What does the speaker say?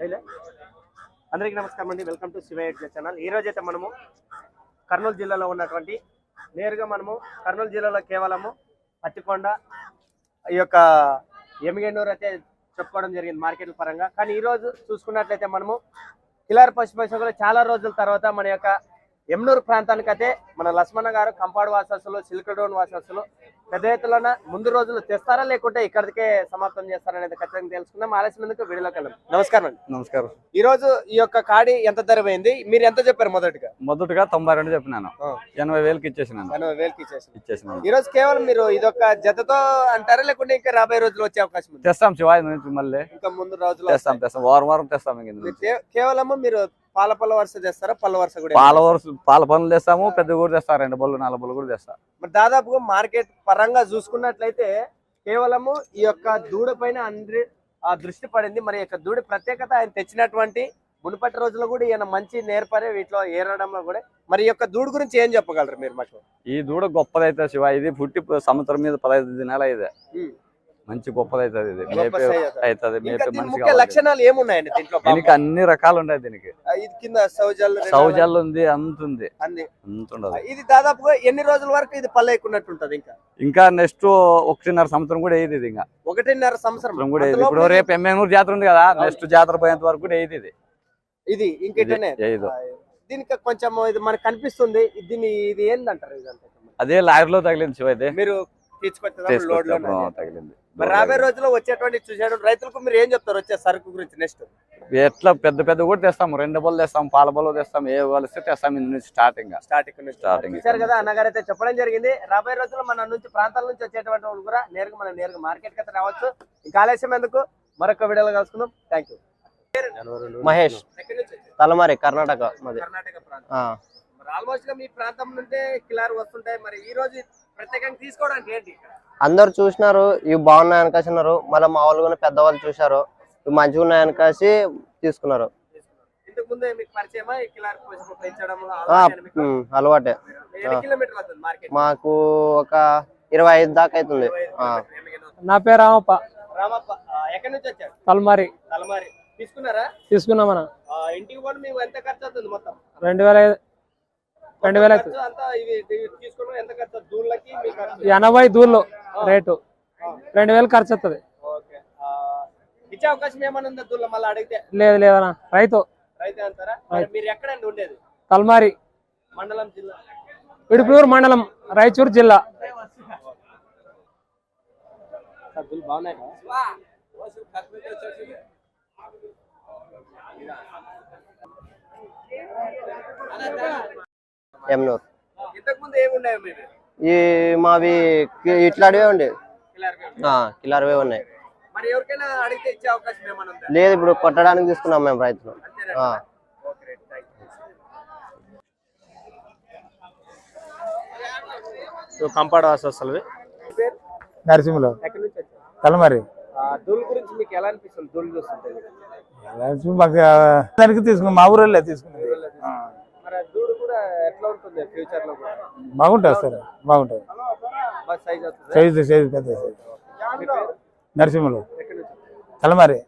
అందరికీ నమస్కారం అండి. వెల్కమ్ టు శివ ఎడ్ల ఛానల్ ఈ రోజు అయితే మనము కర్నూలు జిల్లాలో ఉన్నటువంటి నేరుగా మనము కర్నూలు జిల్లాలో కేవలము పత్తికొండ ఈ యొక్క ఎమిగెన్నూరు అయితే చెప్పుకోవడం జరిగింది మార్కెట్ల పరంగా. కానీ ఈ రోజు చూసుకున్నట్లయితే మనము కిలార్ పశుపశువులు చాలా రోజుల తర్వాత మన యొక్క ఎమ్నూరు ప్రాంతానికి అయితే మన లక్ష్మణ గారు కంపాడు వాసస్సులు సిల్క్ డోన్ వాసస్సులు పెద్ద ఎత్తున ముందు రోజులు తెస్తారా లేకుంటే ఇక్కడికే సమాప్తం చేస్తారనేది ఖచ్చితంగా తెలుసుకుందాం. ఆలస్యం ఎందుకు? వీడియోలోకి వెళ్దాం. నమస్కారం అండి. నమస్కారం. ఈ రోజు ఈ యొక్క కాడి ఎంత ధర పోయింది? మీరు ఎంత చెప్పారు మొదటిగా? మొదటగా తొంభై రెండు చెప్పినాను. ఎనభై వేలకి ఇచ్చేసినాను. ఎనభై వేలకి ఇచ్చేసి ఇచ్చేసినాను. ఈ రోజు కేవలం మీరు ఇదొక జతతో అంటారా లేకుంటే ఇంకా రాబోయే రోజులు వచ్చే అవకాశం ఉంది? తెస్తాం శివాయి నుంచి మళ్ళీ. ఇంకా ముందు రోజులు తెస్తాం తెస్తాం. వారం వారం తెస్తాం ఇంక ఇందు నుంచి. కేవలం మీరు పాల పళ్ళ వరుస తెస్తారా? పళ్ళ వరుస కూడా పాల వరుస పాల పనులు తెస్తాము పెద్ద కూడా తెస్తాం రెండు బళ్ళు నాలుగు బళ్ళు కూడా తెస్తాం మరి దాదాపుగా మార్కెట్ పరంగా చూసుకున్నట్లయితే కేవలము ఈ యొక్క దూడ పైన అందరి ఆ దృష్టి పడింది. మరి యొక్క దూడ ప్రత్యేకత ఆయన తెచ్చినటువంటి మునుపటి రోజుల్లో కూడా ఈయన మంచి నేర్పరే వీటిలో ఏరడంలో కూడా. మరి యొక్క దూడు గురించి ఏం చెప్పగలరు మీరు మాకు? ఈ దూడ గొప్పదైతే శివ. ఇది పుట్టి సంవత్సరం మీద పదహైదు దినాలు ఇది మంచి గొప్పదైతుంది ఇది. మేపే అవుతుంది. మేపే. లక్షణాలు ఏమున్నాయండి దీంట్లో దీనికి అన్ని రకాలు ఉన్నాయి దీనికి కింద సౌజల్ సౌజాలు ఉంది అంత ఉంది. అంత ఉండదు. ఇది దాదాపుగా ఎన్ని రోజుల వరకు ఇది పల్లె ఎక్కున్నట్టు ఉంటది ఇంకా? ఇంకా నెక్స్ట్ ఒకటిన్నర సంవత్సరం కూడా వేయదు ఇది ఇంకా. ఒకటిన్నర సంవత్సరం. కూడా ఇప్పుడు రేపు ఎమ్మెనూరు జాతర ఉంది కదా నెక్స్ట్ జాతర పోయేంత వరకు కూడా వేయదు ఇది. ఇది ఇంకేటనే దీనికి కొంచెం ఇది మనకు కనిపిస్తుంది. దీన్ని ఇది ఏందంటారు ఇదంతా? అదే లారీలో తగిలింది శివ అయితే మీరు తీసుకొచ్చాము, తగిలింది. మరి రాబోయే రోజుల్లో వచ్చేటువంటి చూసాడు రైతులకు మీరు ఏం చెప్తారు వచ్చే సరుకు గురించి నెక్స్ట్? ఎట్లా పెద్ద పెద్ద కూడా తెస్తాము. రెండు బళ్ళు తెస్తాం పాల బళ్ళు తెస్తాం ఏ కలిస్తే తెస్తాం ఇందు నుంచి స్టార్టింగ్ స్టార్టింగ్ నుంచి. Starting. చూసారు కదా అన్నగారు అయితే చెప్పడం జరిగింది. రాబోయే రోజుల్లో మన నుంచి ప్రాంతాల నుంచి వచ్చేటువంటి వాళ్ళు కూడా నేరుగా మన నేరుగా మార్కెట్కి రావచ్చు. ఇంకా ఆలస్యం ఎందుకు? మరొక వీడియోలో కలుసుకుందాం. థ్యాంక్ యూ మహేష్ తలమారి కర్ణాటక కర్ణాటక ప్రాంతం. ఆ, మరి ఆల్మోస్ట్గా మీ ప్రాంతం నుండే కిలార్ వస్తుంటాయి. మరి ఈ రోజు అందరు చూసినారు ఇవి బాగున్నాయి అనికాసినారు మళ్ళీ మా వాళ్ళు కూడా పెద్దవాళ్ళు చూశారు. ఇవి మంచిగా ఉన్నాయి అనికాసి తీసుకున్నారు. అలవాటే మాకు ఒక ఇరవై ఐదు దాకా అవుతుంది. నా పేరు రామప్ప. రామప్ప ఎక్కడి నుంచి వచ్చారు? తలమారి. తలమారి. తీసుకున్నారా? తీసుకున్నామన్న. ఆ, ఇంటికి మీకు ఎంత ఖర్చు అవుతుంది మొత్తం? రెండు వేల ఐదు- రెండు వేల ఎనభై దూళ్ళు రేటు. రెండు వేలు ఖర్చు వస్తుంది. లేదు లేదన్న. రైతు. రైతే అంటారా? మరి మీరు ఎక్కడండి ఉండేది? తలమారి. మండలం జిల్లా. ఇడుపులూరు మండలం రాయచూరు జిల్లా. బాగున్నాయి ఎమ్నూరు. ఈ మావి కి- ఇట్లాంటివే ఉండే. కిలార్ ఆ, కిలారవే ఉన్నాయి. లేదు ఇప్పుడు కొట్టడానికి తీసుకున్నాం మేము రైతులు. కంపాడ పేరు? నరసింహులు. ఆ, దూల్ గురించి మీకు ఎలా అనిపిస్తుంది? దూల్ చూస్తుంటే. నరసింహ మాకు దానికి తీసుకున్నాం. మా దూడు కూడా ఫ్యూచర్లో కూడా. బాగుంటుంది సార్ బాగుంటుంది. బాగా సైజ్ సైజు పెద్ద సైజు నరసింహులు? తలమరి.